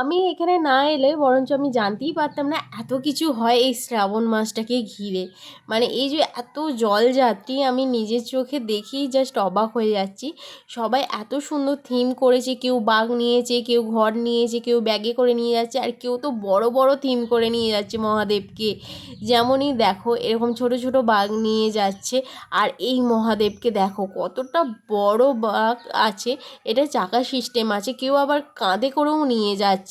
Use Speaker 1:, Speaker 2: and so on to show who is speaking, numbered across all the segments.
Speaker 1: আমি এখানে না এলে বরঞ্চ আমি জানতেই পারতাম না এত কিছু হয় এই শ্রাবণ মাসটাকে ঘিরে। মানে এই যে এত জলযাত্রী আমি নিজের চোখে দেখেই জাস্ট অবাক হয়ে যাচ্ছি। সবাই এত সুন্দর থিম করেছে, কেউ বাঘ নিয়েছে, কেউ ঘর নিয়েছে, কেউ ব্যাগে করে নিয়ে যাচ্ছে, আর কেউ তো বড় বড় থিম করে নিয়ে যাচ্ছে মহাদেবকে। যেমনই দেখো, এরকম ছোট ছোট বাঘ নিয়ে যাচ্ছে, আর এই মহাদেবকে দেখো, কতটা বড় বাঘ আছে, এটা চাকা সিস্টেম আছে, কেউ আবার কাঁধে করেও নিয়ে যাচ্ছে।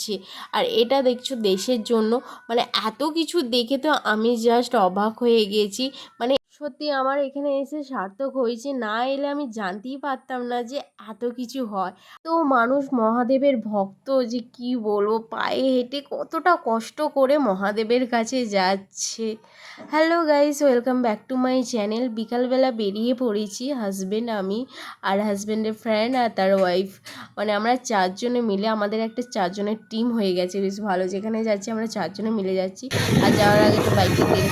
Speaker 1: আর এটা দেখছ দেশের জন্য। মানে এত কিছু দেখে তো আমি জাস্ট অবাক হয়ে গেছি। মানে সত্যি আমার এখানে এসে সার্থক হয়েছে। না এলে আমি জানতেই পারতাম না যে এত কিছু হয়। তো মানুষ মহাদেবের ভক্ত যে কি বলব, পায়ে হেঁটে কতটা কষ্ট করে মহাদেবের কাছে যাচ্ছে। Hello guys welcome back to my channel বিকালবেলা বেরিয়ে পড়েছি হাজব্যান্ড আমি আর হাজব্যান্ডের ফ্রেন্ড আর তার ওয়াইফ মানে আমরা চারজনে মিলে, আমাদের একটা চারজনের টিম হয়ে গেছে, বেশ ভালো। যেখানে যাচ্ছি, আমরা চারজনে মিলে যাচ্ছি। আর যাওয়ার আগে তো বাইকে তেল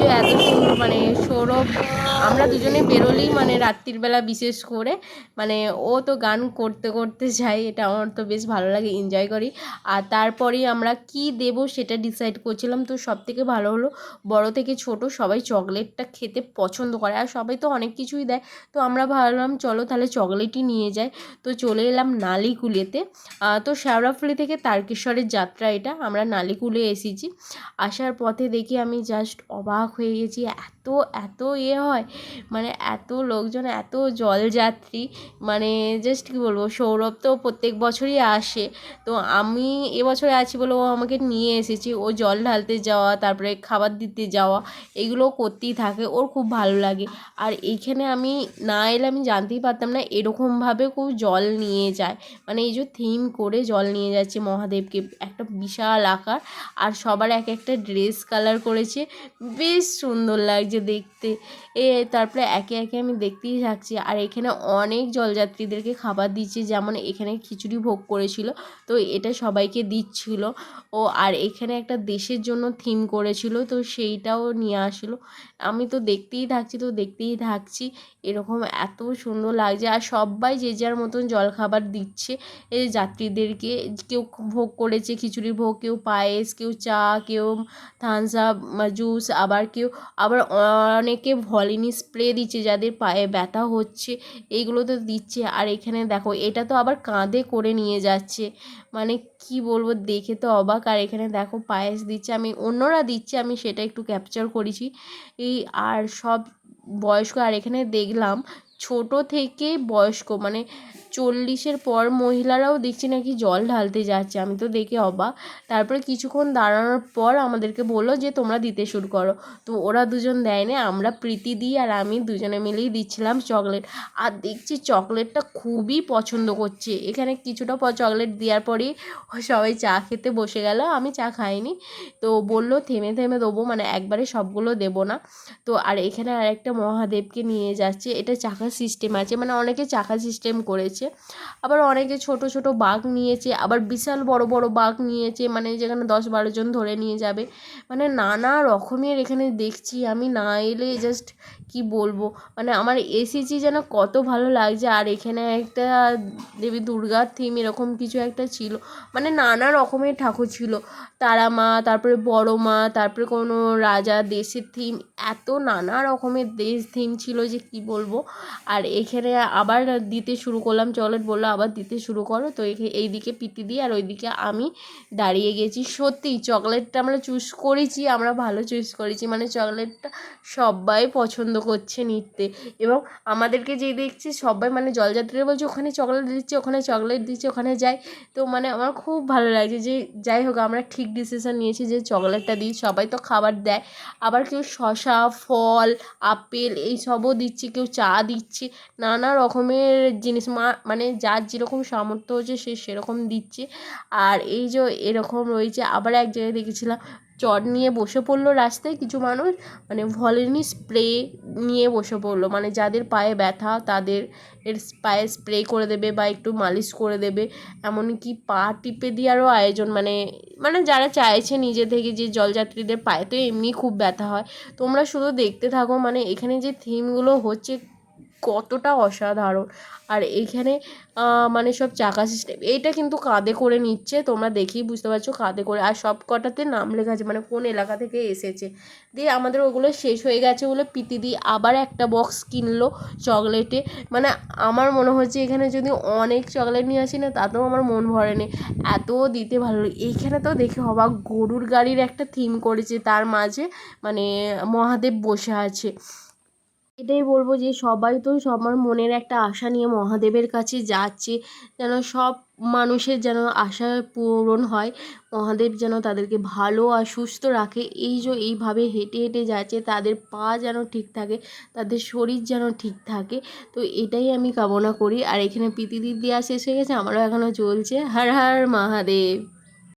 Speaker 1: যে এত সুন্দর মানে সৌরভ, আমরা দুজনে বেরোলেই মানে রাত্রির বেলা বিশেষ করে মানে ও তো গান করতে করতে যায়, এটা আমার তো বেশ ভালো লাগে এনজয় করি। আর তারপরেই আমরা কি দেব সেটা ডিসাইড করছিলাম, তো সব থেকে ভালো হলো বড় থেকে ছোট সবাই চকলেটটা খেতে পছন্দ করে, আর সবাই তো অনেক কিছুই দেয়, তো আমরা ভাবলাম চলো তাহলে চকলেটই নিয়ে যাই, তো চলে এলাম নালিকুলেতে। তো শেওড়াফুলি থেকে তারকেশ্বরের যাত্রা এটা, আমরা নালিকুলে এসেছি, আসার পথে দেখি আমি জাস্ট অবাক হয়ে গেছি। এত এত ইয়ে হয় মানে এত লোকজন, এত জলযাত্রী মানে জাস্ট কী বলব, সৌরভ তো প্রত্যেক বছরই আসে। তো আমি এবছরে আছি বলে ও আমাকে নিয়ে এসেছে। ও জল ঢালতে যাওয়া, তারপরে খাবার দিতে যাওয়া, এগুলো করতেই থাকে। ওর খুব ভালো লাগে। আর এইখানে আমি না এলে আমি জানতেই পারতাম না, এরকমভাবে খুব জল নিয়ে যায়। মানে এই যে থিম করে জল নিয়ে যাচ্ছে মহাদেবকে। একটা বিশাল আকার। আর সবার এক একটা ড্রেস কালার করেছে। বেশ সুন্দর লাগছে দেখতে। এ, তারপরে একে একে আমি দেখতেই থাকছি। আর এখানে অনেক জলযাত্রীদেরকে খাবার দিচ্ছে, যেমন এখানে খিচুড়ি ভোগ করেছিল, তো এটা সবাইকে দিচ্ছিল। ও, আর এখানে একটা দেশের জন্য থিম করেছিল, তো সেইটাও নিয়ে আসলো। আমি তো দেখতেই থাকছি, তো দেখতেই থাকছি। এরকম এত সুন্দর লাগছে। আর সবাই যে যার মতন জলখাবার দিচ্ছে যাত্রীদেরকে কেউ ভোগ করেছে, খিচুড়ি ভোগ, কেউ পায়েস, কেউ চা, কেউ থামস আপ, জুস, আবার কেউ আবার অনেকে ভলিনি স্প্রে দিচ্ছে যাদের পায়ে ব্যথা হচ্ছে এইগুলো তো দিচ্ছে। আর এখানে দেখো, এটা তো আবার কাঁধে করে নিয়ে যাচ্ছে। মানে কি বলব, দেখে তো অবাক। আর এখানে দেখো, পায়েস দিচ্ছে, আমি অন্যরা দিচ্ছে, আমি সেটা একটু ক্যাপচার করেছি। এই আর সব বয়স্ক, আর এখানে দেখলাম, ছোট থেকে বয়স্ক মানে চল্লিশের পর মহিলারাও দেখছি নাকি জল ঢালতে যাচ্ছে। আমি তো দেখে অবাক। তারপরে কিছুক্ষণ দাঁড়ানোর পর আমাদেরকে বলল যে, তোমরা দিতে শুরু করো। তো ওরা দুজন দেয়নি, আমরা প্রীতি দিই আর আমি দুজনে মিলেই দিচ্ছিলাম চকলেট। আর দেখছি চকলেটটা খুবই পছন্দ করছে। এখানে কিছুটা পর চকলেট দেওয়ার পরেই সবাই চা খেতে বসে গেল, আমি চা খাইনি। তো বলল, থেমে থেমে দেবো মানে একবারে সবগুলো দেবো না। তো আর এখানে আরেকটা মহাদেবকে নিয়ে যাচ্ছে। এটা চাকা সিস্টেম আছে মানে অনেকে চাকা সিস্টেম করেছে। আবার অনেকে ছোট ছোট বাঘ নিয়েছে, আবার বিশাল বড় বড় বাঘ নিয়েছে মানে যেখানে দশ, বারো জন ধরে নিয়ে যাবে। মানে নানা রকমের এখানে দেখছি, আমি না এলে জাস্ট কি বলব? মানে আমার এসেছি যেন কত ভালো লাগছে, আর এখানে একটা দেবী দুর্গার থিম এরকম কিছু একটা ছিল। মানে নানা রকমের ঠাকুর ছিল। তারা মা, তারপরে বড় মা, তারপরে কোনো রাজা, দেশের থিম এত নানা রকমের দেশ থিম ছিল যে কি বলব? আর এখানে আবার দিতে শুরু করলাম চকলেট বলল, আবার দিতে শুরু করো। তো এই দিকে পিটি দিয়ে আর ওইদিকে আমি দাঁড়িয়ে গেছি। সত্যি চকলেটটা আমরা চুজ করেছি, আমরা ভালো চুজ করেছি। মানে চকলেটটা সবাই পছন্দ করছে নিতে। এবং আমাদেরকে যেই দেখছি সবাই মানে জলযাত্রীরা বলছে, ওখানে চকলেট দিচ্ছে, ওখানে চকলেট দিচ্ছে, ওখানে যাই। তো মানে আমার খুব ভালো লাগছে যে, যাই হোক, আমরা ঠিক ডিসিশন নিয়েছি যে চকলেটটা দিই। সবাই তো খাবার দেয়। আবার কেউ শশা ফল, আপেল, এই সবও দিচ্ছে, কেউ চা দিচ্ছে। নানা রকমের জিনিস। মা মানে যার যেরকম সামর্থ্য হচ্ছে সে সেরকম দিচ্ছে। আর এই যে এরকম রয়েছে, আবার এক জায়গায় দেখেছিলাম, চট নিয়ে বসে পড়ল রাস্তায় কিছু মানুষ মানে ভলিনি স্প্রে নিয়ে বসে পড়ল। মানে যাদের পায়ে ব্যথা, তাদের এর পায়ে স্প্রে করে দেবে বা একটু মালিশ করে দেবে। এমনকি পা টিপে দেওয়ারও আয়োজন মানে মানে যারা চাইছে নিজে থেকে যে জলযাত্রীদের পায়ে, তো এমনি খুব ব্যথা হয়। তোমরা শুধু দেখতে থাকো মানে এখানে যে থিমগুলো হচ্ছে কতটা অসাধারণ। আর এইখানে মানে সব চাকা সিস্টেম এইটা কিন্তু কাঁধে করে নিচ্ছে, তোমরা দেখেই বুঝতে পারছ কাঁধে করে। আর সব কটাতে নাম লেখা আছে মানে কোন এলাকা থেকে এসেছে। দিয়ে আমাদের ওগুলো শেষ হয়ে গেছে বলে দিয়ে আবার একটা বক্স কিনলো চকলেটে মানে আমার মনে হচ্ছে এখানে যদি অনেক চকলেট নিয়ে আসি না, তাতেও আমার মন ভরে নি। এত দিতে ভালো লাগে। এইখানে তো দেখে অবাক, গরুর গাড়ির একটা থিম করেছে, তার মাঝে মানে মহাদেব বসে আছে। এটাই বলব যে সবাই তো সবার মনের একটা আশা নিয়ে মহাদেবের কাছে যাচ্ছে, যেন সব মানুষের যেন আশা পূরণ হয়, মহাদেব যেন তাদেরকে ভালো আর সুস্থ রাখে। এই যে এইভাবে হেঁটে হেঁটে যাচ্ছে, তাদের পা যেন ঠিক থাকে, তাদের শরীর যেন ঠিক থাকে, তো এটাই আমি কামনা করি। আর এখানে প্রীতিদির দেওয়া শেষ হয়ে গেছে, আমারও এখনও চলছে। হর হর মহাদেব।